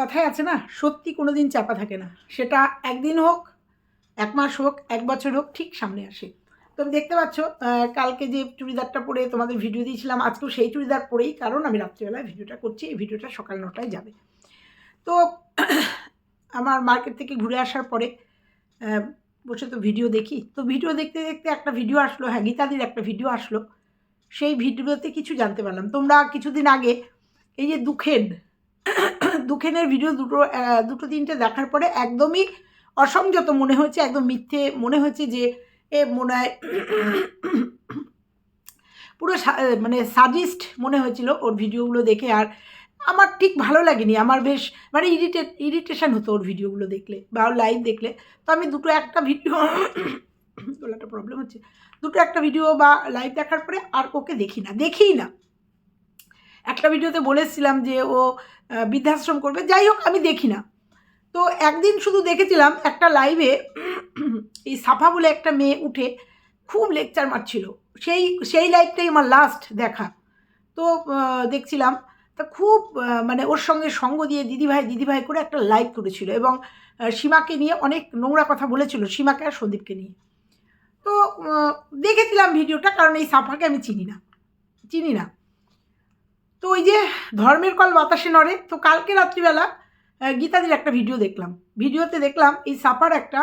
কথায় আছে না, সত্যি কোনো দিন চাপা থাকে না। সেটা একদিন হোক, এক মাস হোক, এক বছর হোক, ঠিক সামনে আসে। তো দেখতে পাচ্ছ কালকে যে চুড়িদারটা পরে তোমাদের ভিডিও দিয়েছিলাম, আজকেও সেই চুড়িদার পরেই, কারণ আমি রাত্রিবেলায় ভিডিওটা করছি, এই ভিডিওটা সকাল নটায় যাবে। তো আমার মার্কেট থেকে ঘুরে আসার পরে বসে তো ভিডিও দেখি। তো ভিডিও দেখতে দেখতে একটা ভিডিও আসলো হ্যাঁ গীতাদির একটা ভিডিও আসলো। সেই ভিডিওতে কিছু জানতে পারলাম। তোমরা কিছুদিন আগে, এই যে দুখেন দুখেনের ভিডিও দুটো দুটো তিনটে দেখার পরে একদমই অসংযত মনে হয়েছে, একদম মিথ্যে মনে হয়েছে যে, এ মনে হয় পুরো মানে সাজিস্ট মনে হয়েছিল ওর ভিডিওগুলো দেখে আর আমার ঠিক ভালো লাগেনি, আমার বেশ মানে ইরিটেট ইরিটেশন হতো ওর ভিডিওগুলো দেখলে বা ওর লাইভ দেখলে। তো আমি দুটো একটা ভিডিও একটা প্রবলেম হচ্ছে, দুটো একটা ভিডিও বা লাইভ দেখার পরে আর ওকে দেখি না, দেখিই না। একটা ভিডিওতে বলেছিলাম যে ও বৃদ্ধাশ্রম করবে, যাই হোক, আমি দেখি না। তো একদিন শুধু দেখেছিলাম, একটা লাইভে এই সাফা বলে একটা মেয়ে উঠে খুব লেকচার মারছিল। সেই সেই লাইভটাই আমার লাস্ট দেখা। তো দেখছিলাম, তা খুব মানে ওর সঙ্গে সঙ্গ দিয়ে দিদিভাই দিদিভাই করে একটা লাইভ করেছিল এবং সীমাকে নিয়ে অনেক নোংরা কথা বলেছিল, সীমাকে আর সন্দীপকে নিয়ে। তো দেখেছিলাম ভিডিওটা কারণ এই সাফাকে আমি চিনি না। চিনি না। তো ওই যে ধর্মের কল বাতাসে নড়ে, তো কালকে রাত্রিবেলা গীতাদির একটা ভিডিও দেখলাম। ভিডিওতে দেখলাম এই সাফার একটা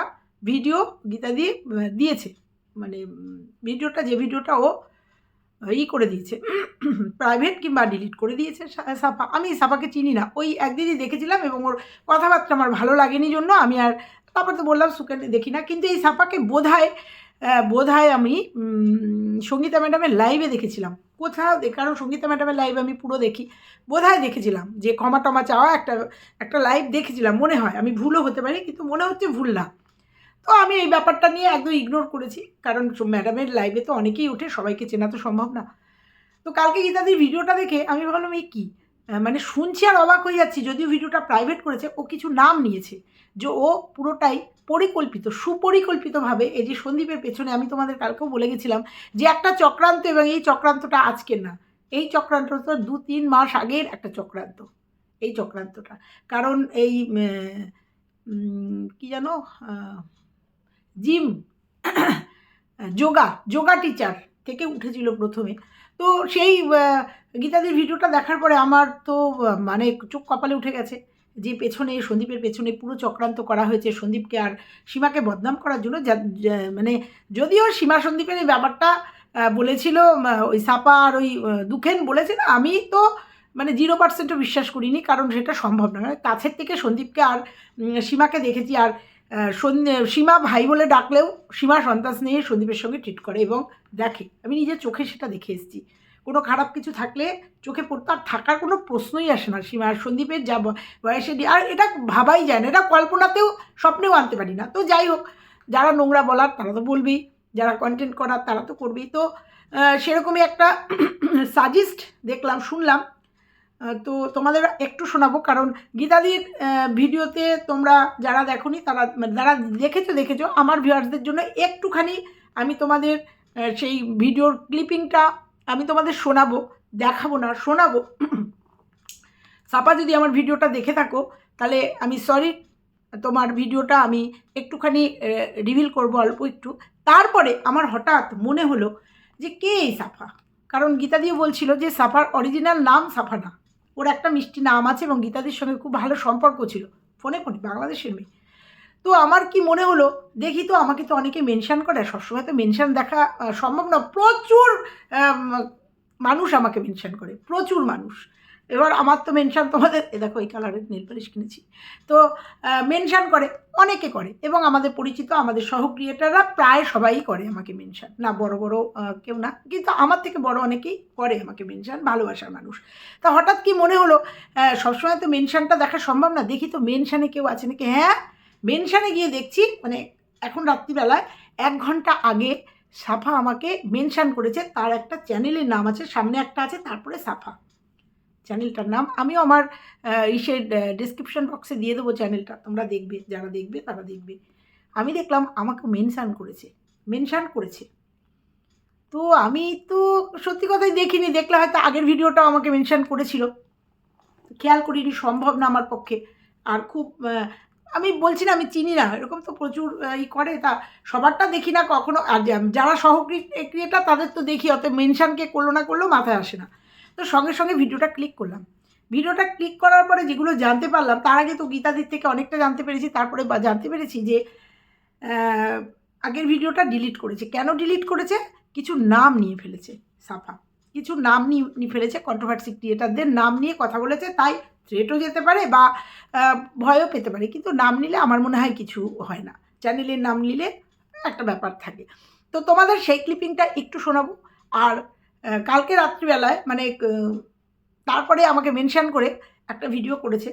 ভিডিও গীতাদি দিয়েছে। মানে ভিডিওটা, যে ভিডিওটা ও ই করে দিয়েছে প্রাইভেট কিংবা ডিলিট করে দিয়েছে সাফা আমি সাফাকে চিনি না। ওই একদিনই দেখেছিলাম এবং ওর কথাবার্তা আমার ভালো লাগেনি জন্য আমি আর তারপর তো বললাম সুকে দেখি না। কিন্তু এই সাফাকে বোধহয় বোধহয় আমি সঙ্গীতা ম্যাডামের লাইভে দেখেছিলাম। কোথাও দে- কারণ সঙ্গীতা ম্যাডামের লাইভ আমি পুরো দেখি, বোধহয় দেখেছিলাম, যে ক্ষমা টমা চাওয়া একটা একটা লাইভ দেখেছিলাম, মনে হয়, আমি ভুলও হতে পারি, কিন্তু মনে হচ্ছে ভুল না। তো আমি এই ব্যাপারটা নিয়ে একদম ইগনোর করেছি, কারণ ম্যাডামের লাইভে তো অনেকেই ওঠে সবাইকে চেনা তো সম্ভব না। তো কালকে গীতাদির ভিডিওটা দেখে আমি ভাবলাম এই কী? মানে শুনছি আর অবাক হয়ে যাচ্ছি, যদিও ভিডিওটা প্রাইভেট করেছে, ও কিছু নাম নিয়েছে, যে ও পুরোটাই পরিকল্পিত, সুপরিকল্পিতভাবে এই যে সন্দীপের পেছনে আমি তোমাদের কালকেও বলে গেছিলাম যে একটা চক্রান্ত এবং এই চক্রান্তটা আজকের না। এই চক্রান্তটা দু তিন মাস আগের একটা চক্রান্ত। এই চক্রান্তটা। কারণ এই কি জানো? জিম, যোগা যোগা টিচার থেকে উঠেছিল প্রথমে। তো সেই গীতাদির ভিডিওটা দেখার পরে আমার তো মানে চোখ কপালে উঠে গেছে। যে পেছনে, সন্দীপের পেছনে পুরো চক্রান্ত করা হয়েছে, সন্দীপকে আর সীমাকে বদনাম করার জন্য। মানে যদিও সীমা সন্দীপের এই ব্যাপারটা বলেছিল ওই সাপা আর ওই দুখেন বলেছে না, আমি তো মানে জিরো পার্সেন্টও বিশ্বাস করিনি, কারণ সেটা সম্ভব না। মানে কাছের থেকে সন্দীপকে আর সীমাকে দেখেছি আর সীমা ভাই বলে ডাকলেও সীমা সন্তান নিয়ে সন্দীপের সঙ্গে ট্রিট করে এবং দেখে। আমি নিজের চোখে সেটা দেখে এসেছি। কোনো খারাপ কিছু থাকলে চোখে পড়তো, আর থাকার কোনো প্রশ্নই আসে না। সীমা আর সন্দীপের যা বয়সে আর এটা ভাবাই যায় না, এটা কল্পনাতেও স্বপ্নেও আনতে পারি না। তো যাই হোক, যারা নোংরা বলার তারা তো বলবেই, যারা কন্টেন্ট করার তারা তো করবেই। তো সেরকমই একটা সাজেস্ট দেখলাম, শুনলাম। তো তোমাদের একটু শোনাবো, কারণ গীতাদির ভিডিওতে তোমরা যারা দেখোনি, তারা মানে যারা দেখেছ দেখেছ, আমার ভিউয়ার্সদের জন্য একটুখানি আমি তোমাদের সেই ভিডিওর ক্লিপিংটা আমি তোমাদের শোনাবো, দেখাবো না, শোনাবো। সাপা, যদি আমার ভিডিওটা দেখে থাকো, তাহলে আমি সরি তোমার ভিডিওটা আমি একটুখানি রিভিল করব অল্প একটু। তারপরে আমার হঠাৎ মনে হলো যে, কে এই সাফা কারণ গীতাদিও বলছিল যে সাফার অরিজিনাল নাম সাফা না। ওর একটা মিষ্টি নাম আছে এবং গীতাদির সঙ্গে খুব ভালো সম্পর্ক ছিল। ফোনে ফোনে বাংলাদেশের মেয়ে। তো আমার কি মনে হলো? দেখি তো, আমাকে তো অনেকে মেনশান করে, সবসময় তো মেনশান দেখা সম্ভব না। প্রচুর মানুষ আমাকে মেনশান করে, প্রচুর মানুষ। এবার আমার তো মেনশান তোমাদের, এ দেখো, এই কালারের নেল পালিশ কিনেছি। তো মেনশান করে, অনেকে করে, এবং আমাদের পরিচিত, আমাদের সহ ক্রিয়েটাররা প্রায় সবাই করে আমাকে মেনশান না, বড় বড় কেউ না, কিন্তু আমার থেকে বড় অনেকেই করে আমাকে মেনশান ভালোবাসার মানুষ। তা হঠাৎ কি মনে হলো? সবসময় তো মেনশানটা দেখা সম্ভব না, দেখি তো মেনশানে কেউ আছে নাকি? হ্যাঁ মেনশানে গিয়ে দেখছি মানে এখন রাত্রিবেলায় এক ঘণ্টা আগে সাফা আমাকে মেনশান করেছে, তার একটা চ্যানেলের নাম আছে, সামনে একটা আছে, তারপরে সাফা। চ্যানেলটার নাম, আমিও আমার ইসের ডিসক্রিপশন বক্সে দিয়ে দেবো চ্যানেলটা তোমরা দেখবে, যারা দেখবে তারা দেখবে। আমি দেখলাম আমাকে মেনশান করেছে মেনশান করেছে। তো আমি তো সত্যি কথাই দেখিনি, দেখলে হয়তো আগের ভিডিওটাও আমাকে মেনশান করেছিল। খেয়াল করিনি, সম্ভব না আমার পক্ষে। আর খুব আমি বলছি না, আমি চিনি না। এরকম তো প্রচুর ই করে। তা সবারটা দেখি না কখনো। আর যারা সহ ক্রিয়েটার তাদের তো দেখি অত মেনশানকে করল না করল মাথায় আসে না। তো সঙ্গে সঙ্গে ভিডিওটা ক্লিক করলাম। ভিডিওটা ক্লিক করার পরে যেগুলো জানতে পারলাম, তার আগে তো গীতাদির থেকে অনেকটা জানতে পেরেছি। তারপরে জানতে পেরেছি যে আগের ভিডিওটা ডিলিট করেছে। কেন ডিলিট করেছে? কিছু নাম নিয়ে ফেলেছে সাফা। কিছু নাম নিয়ে ফেলেছে কন্ট্রোভার্সি ক্রিয়েটারদের নাম নিয়ে কথা বলেছে। তাই থ্রেটও যেতে পারে বা ভয়ও পেতে পারে। কিন্তু নাম নিলে আমার মনে হয় কিছু হয় না। চ্যানেলের নাম নিলে একটা ব্যাপার থাকে। তো তোমাদের সেই ক্লিপিংটা একটু শোনাবো। আর কালকে রাত্রিবেলায় মানে তারপরে আমাকে মেনশান করে একটা ভিডিও করেছে।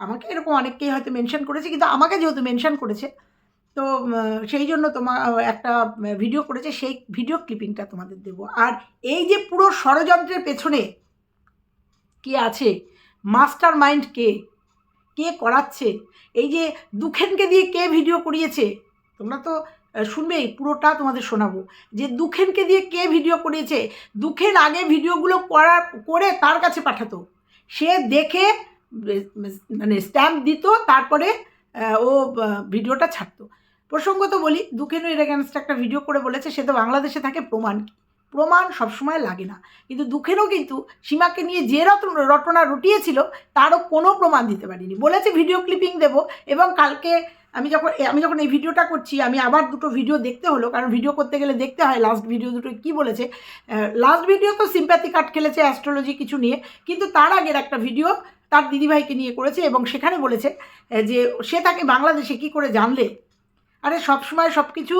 আমাকে এরকম অনেককেই হয়তো মেনশন করেছে, কিন্তু আমাকে যেহেতু মেনশান করেছে, তো সেই জন্য তোমার একটা ভিডিও করেছে। সেই ভিডিও ক্লিপিংটা তোমাদের দেব। আর এই যে পুরো ষড়যন্ত্রের পেছনে কে আছে? মাস্টার মাইন্ড কে? কে করাচ্ছে? এই যে দুখেনকে দিয়ে কে ভিডিও করিয়েছে? তোমরা তো শুনবেই, পুরোটা তোমাদের শোনাবো। যে দুখেনকে দিয়ে কে ভিডিও করিয়েছে? দুখেন আগে ভিডিওগুলো করার করে তার কাছে পাঠাতো। সে দেখে মানে স্ট্যাম্প দিত, তারপরে ও ভিডিওটা ছাড়তো। প্রসঙ্গত বলি, দুখেনও এর এগেনস্ট একটা ভিডিও করে বলেছে, সে তো বাংলাদেশে থাকে, প্রমাণ কি? প্রমাণ সবসময় লাগে না। কিন্তু দুঃখেরও কিন্তু সীমাকে নিয়ে যে রত রটনা রটিয়েছিল, তারও কোনো প্রমাণ দিতে পারিনি। বলেছে ভিডিও ক্লিপিং দেবো এবং কালকে আমি যখন আমি যখন এই ভিডিওটা করছি, আমি আবার দুটো ভিডিও দেখতে হলো, কারণ ভিডিও করতে গেলে দেখতে হয় লাস্ট ভিডিও দুটো কি বলেছে। লাস্ট ভিডিও তো সিম্প্যাথি কাট খেলেছে অ্যাস্ট্রোলজি কিছু নিয়ে, কিন্তু তার আগের একটা ভিডিও তার দিদিভাইকে নিয়ে করেছে এবং সেখানে বলেছে যে সে তাকে বাংলাদেশে কি করে জানলে? আরে সবসময় সব কিছু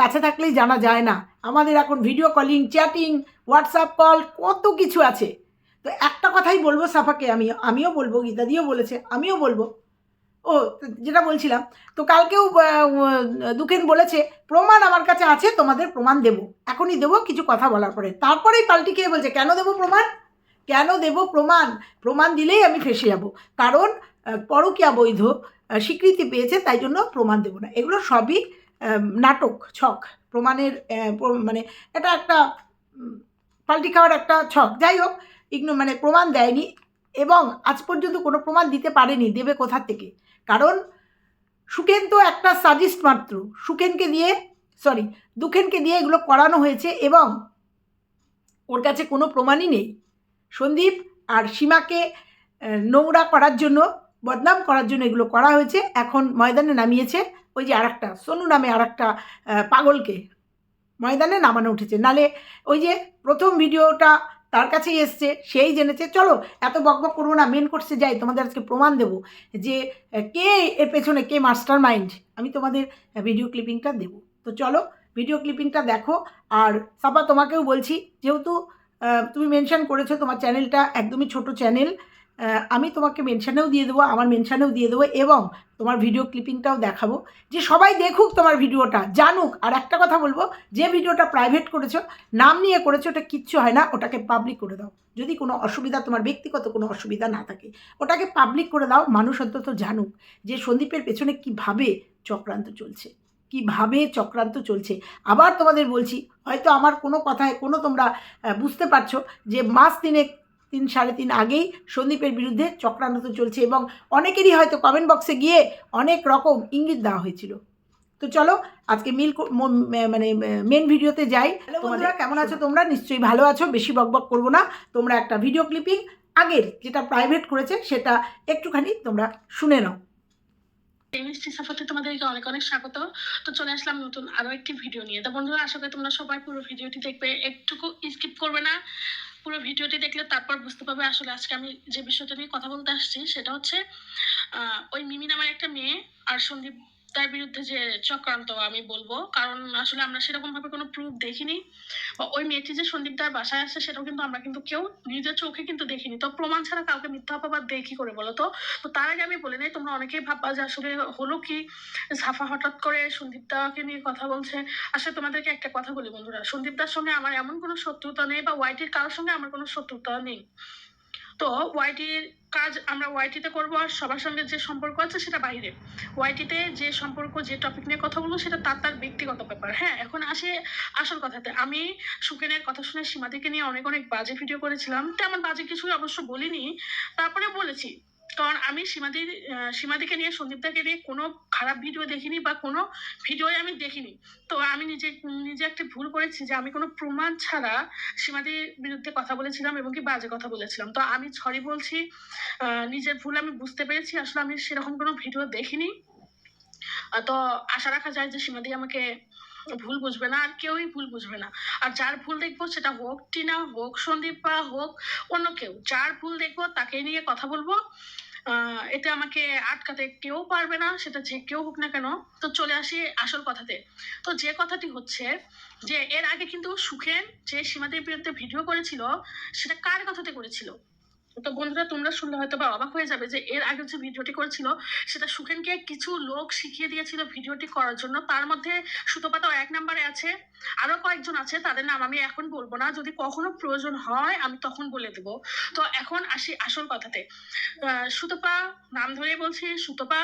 কাছে থাকলেই জানা যায় না। আমাদের এখন video calling chatting WhatsApp call কত কিছু আছে। তো একটা কথাই বলব সাফাকে, আমি, আমিও বলব, গীতাদিও বলেছে, আমিও বলব। ও, যেটা বলছিলাম, তো কালকেও দুখেন বলেছে, প্রমাণ আমার কাছে আছে, তোমাদের প্রমাণ দেবো। এখনই দেবো কিছু কথা বলার পরে। তারপরেই পাল্টি খেয়ে বলছে, কেন দেবো প্রমাণ? কেন দেবো প্রমাণ? প্রমাণ দিলেই আমি ফেসে যাব। কারণ পরকীয়া বৈধ। স্বীকৃতি পেয়েছে, তাই জন্য প্রমাণ দেবো না। এগুলো সবই নাটক, ছক। প্রমাণের প্র- মানে এটা একটা পাল্টি খাওয়ার একটা ছক। যাই হোক, ইগনো মানে প্রমাণ দেয়নি এবং আজ পর্যন্ত কোনো প্রমাণ দিতে পারেনি দেবে কোথা থেকে? কারণ সুখেন তো একটা সাজিস্ট মাত্র। সুখেনকে দিয়ে সরি দুখেনকে দিয়ে এগুলো করানো হয়েছে এবং ওর কাছে কোনো প্রমাণই নেই। সন্দীপ আর সীমাকে নোংরা করার জন্য বদনাম করার জন্য এগুলো করা হয়েছে। এখন ময়দানে নামিয়েছে ওই যে আরেকটা সোনু নামে আরেকটা আহ, পাগলকে। ময়দানে নামানো উঠেছে। নালে ওই যে প্রথম ভিডিওটা তার কাছেই এসছে সেই জেনেছে চলো এত বকবক করব না মেন কোর্সে যাই তোমাদের আজকে প্রমাণ দেবো যে কে এর পেছনে কে মাস্টার মাইন্ড আমি তোমাদের ভিডিও ক্লিপিংটা দেবো। তো চলো ভিডিও ক্লিপিংটা দেখো। আর সাপা তোমাকেও বলছি যেহেতু তুমি মেনশন করেছ তোমার চ্যানেলটা একদমই ছোট চ্যানেল আমি তোমাকে মেনশানেও দিয়ে দেবো, আমার মেনশানেও দিয়ে দেবো এবং তোমার ভিডিও ক্লিপিংটাও দেখাবো। যে সবাই দেখুক তোমার ভিডিওটা জানুক। আর একটা কথা বলব, যে ভিডিওটা প্রাইভেট করেছ, নাম নিয়ে করেছ, ওটা কিচ্ছু হয় না, ওটাকে পাবলিক করে দাও। যদি কোনো অসুবিধা তোমার ব্যক্তিগত কোনো অসুবিধা না থাকে, ওটাকে পাবলিক করে দাও, মানুষ অন্তত জানুক যে সন্দীপের পেছনে কীভাবে চক্রান্ত চলছে। কীভাবে চক্রান্ত চলছে। আবার তোমাদের বলছি, হয়তো আমার কোনো কথায় কোনো তোমরা বুঝতে পারছ যে মাস তিনেক তিন সাড়ে তিন আগেই সন্দীপের বিরুদ্ধে চক্রান্ত চলছে এবং অনেকেরই হয়তো কমেন্ট বক্সে গিয়ে অনেক রকম ইঙ্গিত দেওয়া হয়েছিল। তো চলো আজকে মিল মানে মেন ভিডিওতে যাই। তোমরা কেমন আছো তোমরা? নিশ্চয়ই ভালো আছো বেশি বকবক করব না। তোমরা একটা ভিডিও ক্লিপিং আগের যেটা প্রাইভেট করেছে সেটা একটুখানি তোমরা শুনে নাও। মিষ্টি সাফাতে তোমাদেরকে অনেক অনেক স্বাগত। তো চলে আসলাম নতুন আরও একটি ভিডিও নিয়ে। তো বন্ধুরা আশা করি তোমরা সবাই পুরো ভিডিওটি দেখবে। একটুকু স্কিপ করবে না। পুরো ভিডিওটি দেখলে তারপর বুঝতে পারবে আসলে আজকে আমি যে বিষয়টা নিয়ে কথা বলতে আসছি, সেটা হচ্ছে ওই মিমি নামের একটা মেয়ে আর সন্দীপ তার বিরুদ্ধে যে চক্রান্ত আমি বলব। কারণ আসলে আমরা সেরকম ভাবে কোনো প্রুফ দেখিনি। ওই মেয়েটি যে সন্দীপ তার বাসায় আসছে, সেটাও কিন্তু আমরা কিন্তু কেউ নিজের চোখে কিন্তু দেখিনি। তো প্রমাণ ছাড়া কাউকে মিথ্যা অপবাদ দেখি করে বলো তো? তো তার আগে আমি বলে নেই, তোমরা অনেকেই ভাববা যে আসলে হলো কি? সাফা হঠাৎ করে সন্দীপ দাকে নিয়ে কথা বলছে। আসলে তোমাদেরকে একটা কথা বলি বন্ধুরা, সন্দীপ দার সঙ্গে আমার এমন কোনো শত্রুতা নেই বা ওয়াইটির কারোর সঙ্গে আমার কোনো শত্রুতা নেই। তো ওয়াইটির কাজ আমরা ওয়াইটিতে করব আর সবার সঙ্গে যে সম্পর্ক আছে সেটা বাইরে। ওয়াইটিতে যে সম্পর্ক, যে টপিক নিয়ে কথা বলব সেটা তার তার ব্যক্তিগত ব্যাপার। হ্যাঁ এখন আসে আসল কথাতে। আমি সুকেনের কথা শুনে সীমাদিকে নিয়ে অনেক অনেক বাজে ভিডিও করেছিলাম। তেমন বাজে কিছুই অবশ্য বলিনি। তারপরে বলেছি কারণ আমি সীমাদির সীমাদিকে নিয়ে, সন্দীপদাকে নিয়ে কোনো খারাপ ভিডিও দেখিনি বা কোনো ভিডিওই আমি দেখিনি। তো আমি নিজে নিজে একটা ভুল করেছি যে আমি কোনো প্রমাণ ছাড়া সীমাদির বিরুদ্ধে কথা বলেছিলাম এবং কি বাজে কথা বলেছিলাম। তো আমি সরি বলছি নিজের ভুল আমি বুঝতে পেরেছি, আসলে আমি সেরকম কোনো ভিডিও দেখিনি। তো আশা রাখা যায় যে সীমাদি আমাকে ভুল বুঝবে না, আর কেউই ভুল বুঝবে না। আর যার ভুল দেখব সেটা হোক টিনা হোক, সন্দীপ বা হোক, অন্য কেউ, যার ভুল দেখব তাকে নিয়ে কথা বলব। এতে আমাকে আটকাতে কেউ পারবে না, সেটা যে কেউ হোক না কেন। তো চলে আসি আসল কথাতে। তো যে কথাটি হচ্ছে যে, এর আগে কিন্তু সুখেন যে সীমাদের বিরুদ্ধে ভিডিও করেছিল, সেটা কার কথাতে করেছিল? তো বন্ধুরা, তোমরা শুনলে হয়তো বা অবাক হয়ে যাবে যে এর আগে যে ভিডিওটি করেছিল, সেটা সুখেনকে কিছু লোক শিখিয়ে দিয়েছিল ভিডিওটি করার জন্য। তার মধ্যে সুতোপাতাও এক নম্বরে আছে, আরও কয়েকজন আছে, তাদের নাম আমি এখন বলব না। যদি কখনো প্রয়োজন হয়, আমি তখন বলে দেব। তো এখন আসি আসল কথাতে। সুতপা, নাম ধরে বলছি, সুতপা।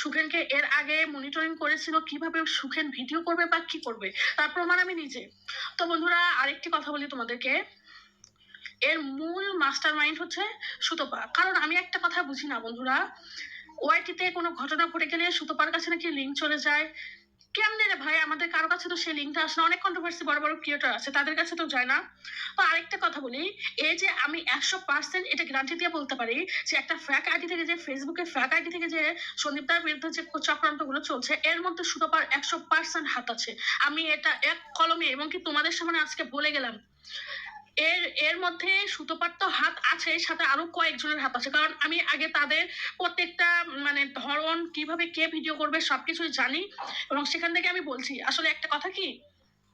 সুখেনকে এর আগে মনিটরিং করেছিল কীভাবে সুখেন ভিডিও করবে বা কি করবে, তার প্রমাণ আমি নিজে। তো বন্ধুরা, আরেকটি কথা বলি তোমাদেরকে। এর মূল মাস্টার মাইন্ড হচ্ছে সুতপা। কারণ আমি একটা কথা বুঝি না, বন্ধুরা। ওয়াইটিতে কোনো ঘটনা ঘটে গেলে সুতপার কাছে নাকি লিঙ্ক চলে যায়। কেমনে রে ভাই? আমাদের কারও কাছে তো সেই লিঙ্কটা আসে অনেক কন্ট্রোভার্সি বড় বড় ক্রিয়েটর আছে, তাদের কাছে তো যায় না। তো আরেকটা কথা বলি, এই যে আমি একশো পার্সেন্ট এটা গ্যারান্টি দিয়ে বলতে পারি যে একটা ফ্যাক আইডি থেকে যে ফেসবুকে ফ্যাক আইডি থেকে যে সন্দীপদার বিরুদ্ধে যে চক্রান্তগুলো চলছে, এর মধ্যে সুতপার একশো পার্সেন্ট হাত আছে। আমি এটা এক কলমে এবং কি তোমাদের সামনে আজকে বলে গেলাম। এর এর মধ্যে সুতোপার তো হাত আছে, সাথে আরও কয়েকজনের হাত আছে। কারণ আমি আগে তাদের প্রত্যেকটা মানে ধরন, কীভাবে কে ভিডিও করবে, সবকিছুই জানি। এবং সেখান থেকে আমি বলছি, আসলে একটা কথা কি?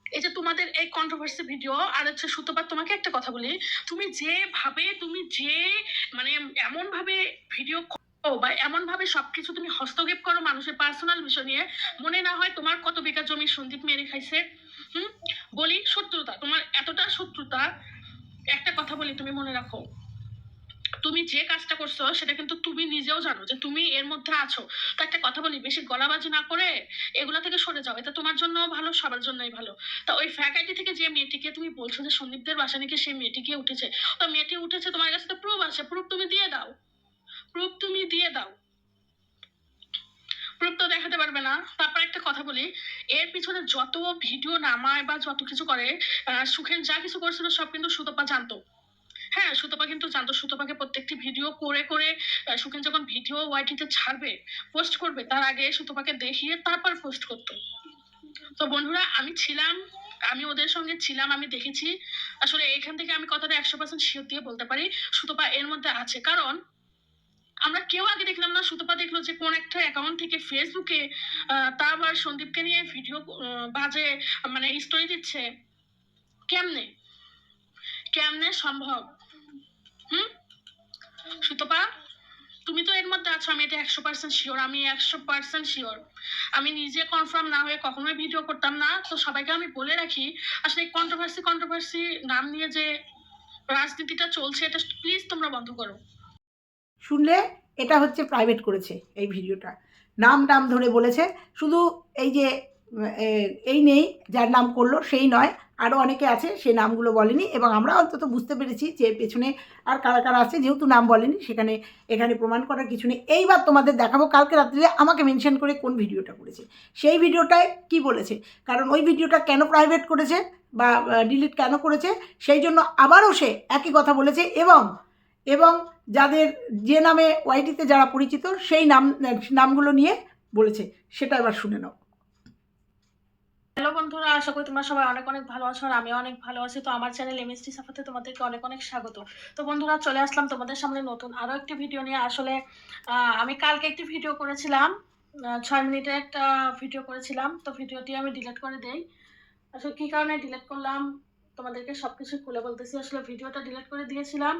এই যে তোমাদের এই কন্ট্রোভার্সি ভিডিও আর হচ্ছে সুতোপার তোমাকে একটা কথা বলি। তুমি যেভাবে, তুমি যে মানে এমন ভাবে ভিডিও বা এমন ভাবে সবকিছু তুমি হস্তক্ষেপ করো মানুষের পার্সোনাল বিষয় নিয়ে, মনে না হয় তোমার কত বিঘা জমি সন্দীপ মেরে খাইছে। হুম? বলি শত্রুতা, তোমার এতটা শত্রুতা, একটা কথা বলি তুমি মনে রাখো। তুমি যে কাজটা করছ, সেটা কিন্তু তুমি নিজেও জানো যে তুমি এর মধ্যে আছো। তো একটা কথা বলি, বেশি গলাবাজি না করে এগুলা থেকে সরে যাও। এটা তোমার জন্য ভালো, সবার জন্যই ভালো। তা ওই ফ্যাকাল্টি থেকে যে মেয়েটিকে তুমি বলছো যে সন্দীপদের বাসা নাকি সেই মেয়েটি গিয়ে উঠেছে, তো মেয়েটি উঠেছে, তোমার কাছে তো প্রুফ আছে। প্রুফ তুমি দিয়ে দাও। প্রুফ তুমি দিয়ে দাও। প্রুফ তো দেখাতে পারবে না। তারপর একটা কথা বলি, এর পিছনে যত ভিডিও নামায় বা যত কিছু করে সুখেন যা কিছু করছিল সব কিন্তু সুতপা জানতো। হ্যাঁ সুতপা কিন্তু জানতো। সুতপাকে প্রত্যেকটি ভিডিও করে করে সুখেন যখন ভিডিও ওয়াইটিতে ছাড়বে, পোস্ট করবে, তার আগে সুতপাকে দেখিয়ে তারপর পোস্ট করতো। তো বন্ধুরা, আমি ছিলাম, আমি ওদের সঙ্গে ছিলাম, আমি দেখেছি। আসলে এখান থেকে আমি কথাটা একশো পার্সেন্ট শিওর দিয়ে বলতে পারি, সুতপা এর মধ্যে আছে। কারণ আমরা কেউ আগে দেখলাম না, সুতপা দেখল যে কোন একটা অ্যাকাউন্ট থেকে ফেসবুকে তা আবার সন্দীপকে নিয়ে ভিডিও বাজে মানে স্টোরি দিচ্ছে। কেমনে? কেমনে সম্ভব? হুম? সুতপা, তুমি তো এর মধ্যে আছো, আমি এটা একশো পার্সেন্ট শিওর আমি একশো পার্সেন্ট শিওর আমি নিজে কনফার্ম না হয়ে কখনোই ভিডিও করতাম না, তো সবাইকে আমি বলে রাখি, আসলে কন্ট্রোভার্সি কন্ট্রোভার্সি নাম নিয়ে যে রাজনীতিটা চলছে, এটা প্লিজ তোমরা বন্ধ করো। শুনলে এটা হচ্ছে প্রাইভেট করেছে এই ভিডিওটা। নাম টাম ধরে বলেছে, শুধু এই যে এই নেই, যার নাম করল সেই নয় আরও অনেকে আছে সেই নামগুলো বলেনি এবং আমরা অন্তত বুঝতে পেরেছি যে পেছনে আর কারা কারা আছে, যেহেতু নাম বলেনি, সেখানে, এখানে প্রমাণ করার কিছু নেই। এইবার তোমাদের দেখাবো, কালকে রাত্রিরে আমাকে মেনশন করে কোন ভিডিওটা করেছে। সেই ভিডিওটায় কি বলেছে? কারণ ওই ভিডিওটা কেন প্রাইভেট করেছে বা ডিলিট কেন করেছে? সেই জন্য আবারও সে একই কথা বলেছে এবং এবং যাদের যে নামে ওয়াইটিতে যারা পরিচিত, সেই নাম, নামগুলো নিয়ে বলেছে। সেটা এবার শুনে নাও। হ্যালো বন্ধুরা, আশা করি তোমরা সবাই অনেক অনেক ভালো আছো আর আমিও অনেক ভালো আছি। তো আমার চ্যানেল এমএসটি সাফাতে তোমাদেরকে অনেক অনেক স্বাগত। তো বন্ধুরা, চলে আসলাম তোমাদের সামনে নতুন আরও একটি ভিডিও নিয়ে। আসলে আমি কালকে একটি ভিডিও করেছিলাম ছয় মিনিটের একটা ভিডিও করেছিলাম। তো ভিডিওটি আমি ডিলিট করে দেই। আসলে কী কারণে ডিলিট করলাম? তোমাদেরকে সবকিছু খুলে বলতেছি। আসলে ভিডিওটা ডিলিট করে দিয়েছিলাম।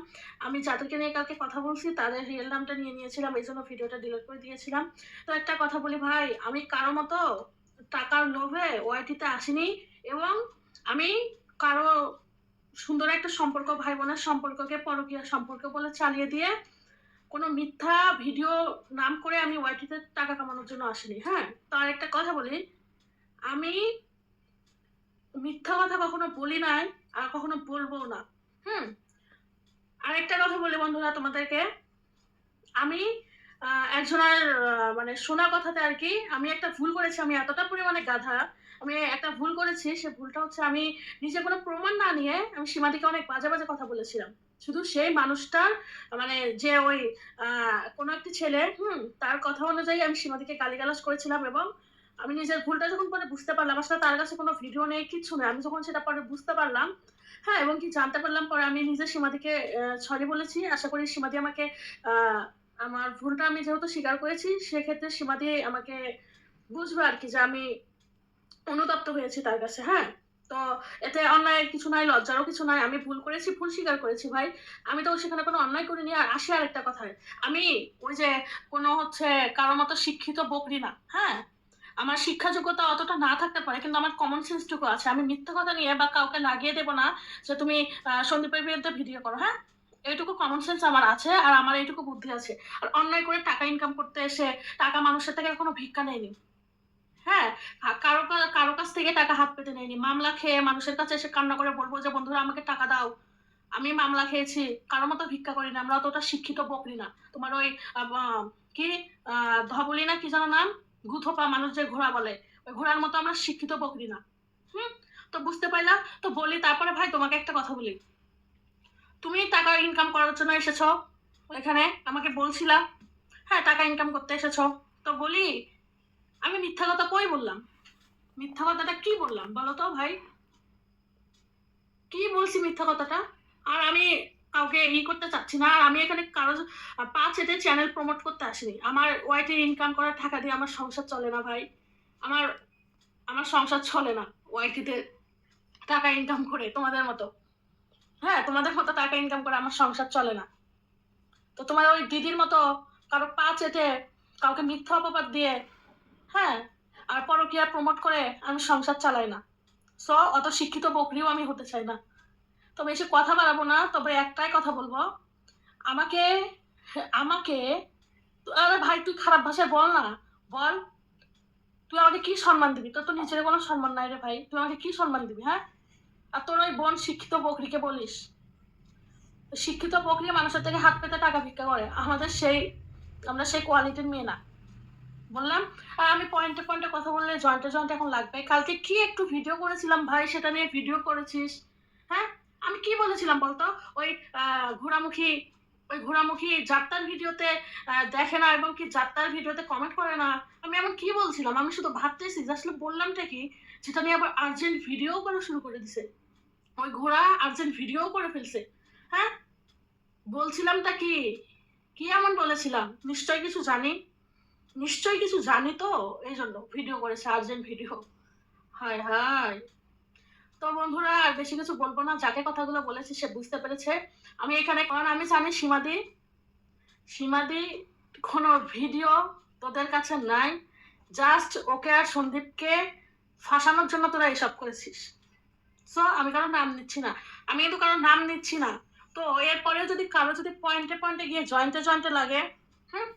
আমি যাদেরকে নিয়ে কালকে কথা বলছি, তাদের রিয়েল নামটা নিয়ে নিয়েছিলাম, এই জন্য ভিডিওটা ডিলিট করে দিয়েছিলাম। তো একটা কথা বলি ভাই, আমি কারও মতো টাকার লোভে ওয়াইটিতে আসিনি এবং আমি কারও সুন্দর একটা সম্পর্ক ভাই বোনের সম্পর্ককে পরকীয়া সম্পর্ক বলে চালিয়ে দিয়ে কোনো মিথ্যা ভিডিও নাম করে আমি ওয়াইটিতে টাকা কামানোর জন্য আসিনি হ্যাঁ? তো আর একটা কথা বলি, আমি মিথ্যা কথা কখনো বলি নাই, আর কখনো বলব না। হুম? আরেকটা কথা বলি বন্ধুরা তোমাদেরকে। আমি একজনের মানে শোনা কথাতে আর কি, আমি একটা ভুল করেছি, আমি এতটা পরিমাণে গাধা, আমি একটা ভুল করেছি, সে ভুলটা হচ্ছে আমি নিজে কোনো প্রমাণ না নিয়ে আমি সীমাদিকে অনেক বাজে বাজে কথা বলেছিলাম। শুধু সেই মানুষটার মানে যে ওই কোনো একটি ছেলে, হুম, তার কথা অনুযায়ী আমি সীমাদিকে গালিগালাজ করেছিলাম এবং আমি নিজের ভুলটা যখন পরে বুঝতে পারলাম, আসলে তার কাছে কোনো ভিডিও নেই, কিছু নেই, আমি যখন সেটা পরে বুঝতে পারলাম হ্যাঁ এবং কি জানতে পারলাম, পরে আমি নিজের সীমাদিকে সরি বলেছি। আশা করি সীমাদি আমাকে আমার ভুলটা আমি যেহেতু স্বীকার করেছি, সেক্ষেত্রে সীমাদি আমাকে বুঝবে আর কি যে আমি অনুতপ্ত হয়েছি তার কাছে হ্যাঁ। তো এতে অন্যায় কিছু নাই, লজ্জারও কিছু নাই, আমি ভুল করেছি, ভুল স্বীকার করেছি ভাই। আমি তো সেখানে কোনো অন্যায় করিনি, আর আসি আরেকটা কথায়। আমি ওই যে কোনো হচ্ছে কারোর মতো শিক্ষিত বকরি না হ্যাঁ। আমার শিক্ষা যোগ্যতা অতটা না থাকতে পারে, কিন্তু আমার কমন সেন্সটুকু আছে। আমি মিথ্যা কথা নিয়ে বা কাউকে লাগিয়ে দেবো না যে তুমি সন্দীপের বিরুদ্ধে ভিডিও করো হ্যাঁ? এইটুকু কমন সেন্স আমার আছে আর আমার এইটুকু বুদ্ধি আছে। আর অন্যায় করে টাকা ইনকাম করতে এসে টাকা মানুষের থেকে কোনো ভিক্ষা নেয়নি। হ্যাঁ? কারও কারও কাছ থেকে টাকা হাত পেতে নেয়নি। মামলা খেয়ে মানুষের কাছে এসে কান্না করে বলব যে, বন্ধুরা, আমাকে টাকা দাও। আমি মামলা খেয়েছি। কারও মতো ভিক্ষা করি না আমরা অতটা শিক্ষিত বকরি না। তোমার ওই কি ধবলি না কি যেন নাম? গুথোপা মানুষ যে ঘোড়া বলে। ওই ঘোড়ার মতো আমরা শিক্ষিত বকরি না। হুম? তো বুঝতে পারলাম? তো বলি, তারপরে ভাই তোমাকে একটা কথা বলি। তুমি টাকা ইনকাম করার জন্য এসেছ এখানে, আমাকে বলছিলা। হ্যাঁ টাকা ইনকাম করতে এসেছ। তো বলি, আমি মিথ্যা কথা কই বললাম? মিথ্যা কথাটা কি বললাম? বলো তো ভাই। কি বলছি মিথ্যা কথাটা? আর আমি কাউকে ই করতে চাচ্ছি না। আর আমি এখানে কারও পা চেটে চ্যানেল প্রমোট করতে আসিনি। আমার ওয়াইটি ইনকাম করার টাকা দিয়ে আমার সংসার চলে না ভাই। আমার আমার সংসার চলে না। ওয়াইটিতে টাকা ইনকাম করে তোমাদের মতো। হ্যাঁ তোমাদের মতো টাকা ইনকাম করে আমার সংসার চলে না। তো তোমার ওই দিদির মতো কারও পা চেটে কাউকে মিথ্যা অপবাদ দিয়ে হ্যাঁ আর পরকীয়া প্রমোট করে আমি সংসার চালাই না। সো অত শিক্ষিত বকরিও আমি হতে চাই না। তো এসে কথা বাড়াবো না, তবে একটাই কথা বলব। আমাকে আমাকে, আরে ভাই, তুই খারাপ ভাষায় বল না। বল, তুই আমাকে কি সম্মান দিবি? তোর তো নিজের কোনো সম্মান নাই রে ভাই। তুই আমাকে কি সম্মান দিবি হ্যাঁ? আর তোর ওই বোন শিক্ষিত বকরিকে বলিস? শিক্ষিত বকরি মানুষের থেকে হাত পেতে টাকা ভিক্ষা করে। আমাদের সেই, আমরা সেই কোয়ালিটির মেয়ে না। বললাম, আর আমি পয়েন্টে পয়েন্টে কথা বললে জয়েন্টে জয়েন্টে এখন লাগবে। কালকে কি একটু ভিডিও করেছিলাম ভাই, সেটা নিয়ে ভিডিও করেছিস হ্যাঁ? আমি কি বলেছিলাম বলতো? ওই ঘোড়ামুখী ওই ঘোড়ামুখী যাত্রার ভিডিওতে দেখে না এবং কি যাত্রার ভিডিওতে কমেন্ট করে না। আমি এমন কি বলছিলাম? আমি শুধু ভাবতেছি যে আসলে বললামটা কি? সেটা নিয়ে আবার আর্জেন্ট ভিডিও করা শুরু করে দিছে। ওই ঘোড়া আর্জেন্ট ভিডিও করে ফেলছে। হ্যাঁ? বলছিলামটা কি? কি এমন বলেছিলাম? নিশ্চয়ই কিছু জানি? নিশ্চয়ই কিছু জানি তো? এই জন্য ভিডিও করেছে আর্জেন্ট ভিডিও হায় হায়। তো বন্ধুরা আর বেশি কিছু বলব না। যাকে কথাগুলো বলেছি সে বুঝতে পেরেছে। আমি এখানে কারণ আমি জানি সীমাদি সীমাদি কোনো ভিডিও তোদের কাছে নাই। জাস্ট ওকে আর সন্দীপকে ফাঁসানোর জন্য তোরা এসব করেছিস। সো আমি কারও নাম নিচ্ছি না। আমি কিন্তু কারও নাম নিচ্ছি না। তো এরপরেও যদি কারও যদি পয়েন্টে পয়েন্টে গিয়ে জয়েন্টে জয়েন্টে লাগে হুম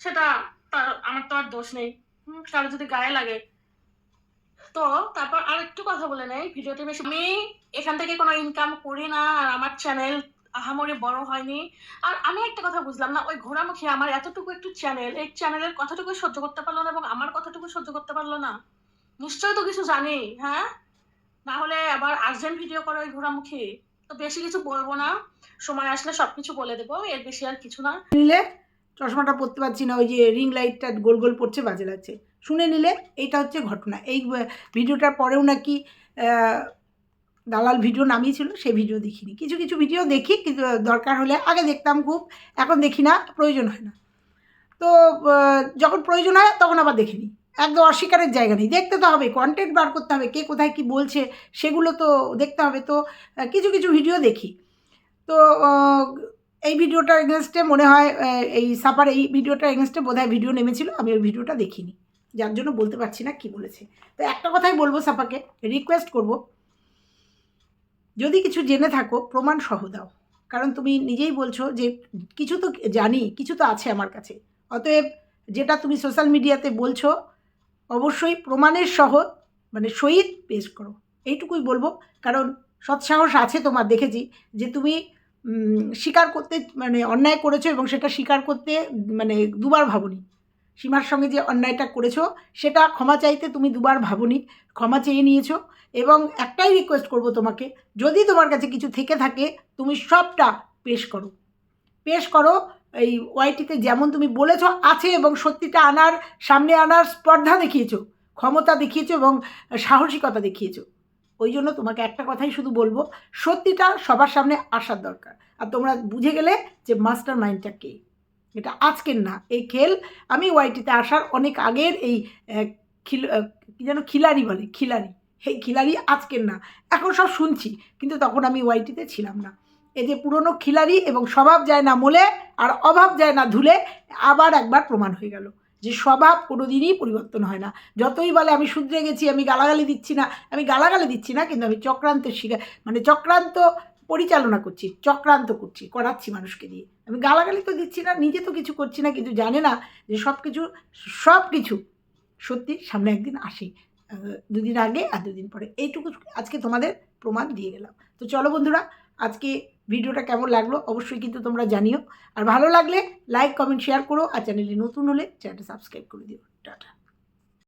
সেটা তার আমার তো আর দোষ নেই। হুম, কারও যদি গায়ে লাগে তো তারপর আর একটু কথা বলে নেই। ভিডিওটি বেশি আমি এখান থেকে কোনো ইনকাম করি না, আর আমার চ্যানেল আহামরি বড় হয়নি। আর আমি একটা কথা বুঝলাম না, ওই ঘোড়ামুখী আমার এতটুকু একটু চ্যানেল এই চ্যানেলের কথাটুকু সহ্য করতে পারল না এবং আমার কথাটুকু সহ্য করতে পারল না। নিশ্চয়ই তো কিছু জানি হ্যাঁ? না হলে আবার আর্জেন্ট ভিডিও করে ওই ঘোড়ামুখী। তো বেশি কিছু বলব না, সময় আসলে সবকিছু বলে দেবো, এর বেশি আর কিছু না। নিলে চশমাটা পরতে পারছি না, ওই যে রিং লাইটটা গোল গোল পড়ছে, বাজে লাগছে। শুনে নিলে এইটা হচ্ছে ঘটনা। এই ভিডিওটার পরেও নাকি দালাল ভিডিও নামিয়েছিল সেই ভিডিও দেখিনি। কিছু কিছু ভিডিও দেখি, কিন্তু দরকার হলে আগে দেখতাম খুব, এখন দেখি না, প্রয়োজন হয় না। তো যখন প্রয়োজন হয়, তখন আবার দেখিনি। একদম অস্বীকারের জায়গা নেই। দেখতে তো হবে কন্টেন্ট বার করতে হবে, কে কোথায় কি বলছে, সেগুলো তো দেখতে হবে। তো কিছু কিছু ভিডিও দেখি। তো এই ভিডিওটার এগেনস্টে মনে হয় এই সাপার এই ভিডিওটার এগেনস্টে বোধহয় ভিডিও নেমেছিল, আমি ওই ভিডিওটা দেখিনি। যার জন্য বলতে পারছি না কি বলেছে। তো একটা কথাই বলব সাপাকে রিকোয়েস্ট করব। যদি কিছু জেনে থাকো, প্রমাণ সহ দাও। কারণ তুমি নিজেই বলছো যে কিছু তো জানি, কিছু তো আছে আমার কাছে। অতএব যেটা তুমি সোশ্যাল মিডিয়াতে বলছো, অবশ্যই প্রমাণের সহ মানে সহিত পেশ করো। এইটুকুই বলব। কারণ সৎসাহস আছে তোমার, দেখেছি, যে তুমি স্বীকার করতে মানে অন্যায় করেছ এবং সেটা স্বীকার করতে মানে দুবার ভাবনি। সীমার সঙ্গে যে অন্যায়টা করেছ, সেটা ক্ষমা চাইতে তুমি দুবার ভাবনি, ক্ষমা চেয়ে নিয়েছো এবং একটাই রিকোয়েস্ট করব তোমাকে, যদি তোমার কাছে কিছু থেকে থাকে, তুমি সবটা পেশ করো। পেশ করো, এই ওয়াইটিতে যেমন তুমি বলেছ, আছে এবং সত্যিটা আনার, সামনে আনার স্পর্ধা দেখিয়েছো, ক্ষমতা দেখিয়েছো এবং সাহসিকতা দেখিয়েছো। ওই জন্য তোমাকে একটা কথাই শুধু বলব, সত্যিটা সবার সামনে আসার দরকার। আর তোমরা বুঝে গেলে যে মাস্টার মাইন্ডটা কে। এটা আজকের না, এই খেল। আমি ওয়াইটিতে আসার অনেক আগের এই খিল যেন খিলারি বলে খিলারি এই খিলারি আজকের না। এখন সব শুনছি, কিন্তু তখন আমি ওয়াইটিতে ছিলাম না। এই যে পুরনো খিলারি এবং স্বভাব যায় না মোলে আর অভাব যায় না ধুলে, আবার একবার প্রমাণ হয়ে গেল যে স্বভাব কোনো দিনই পরিবর্তন হয় না। যতই বলে, আমি শুধরে গেছি, আমি গালাগালি দিচ্ছি না, আমি গালাগালি দিচ্ছি না, কিন্তু আমি চক্রান্তের শিকার মানে চক্রান্ত পরিচালনা করছি, চক্রান্ত করছি, করাচ্ছি মানুষকে দিয়ে। আমি গালাগালি তো দিচ্ছি না, নিজে তো কিছু করছি না, কিন্তু জানে না যে সব কিছু সব কিছু সত্যি সামনে একদিন আসে দুদিন আগে আর দুদিন পরে। এইটুকু আজকে তোমাদের প্রমাণ দিয়ে গেলাম। তো চলো বন্ধুরা, আজকে ভিডিওটা কেমন লাগল অবশ্যই কিন্তু তোমরা জানিও। আর ভালো লাগলে লাইক কমেন্ট শেয়ার করো, আর চ্যানেলে নতুন হলে চ্যানেলটা সাবস্ক্রাইব করে দিও। টাটা।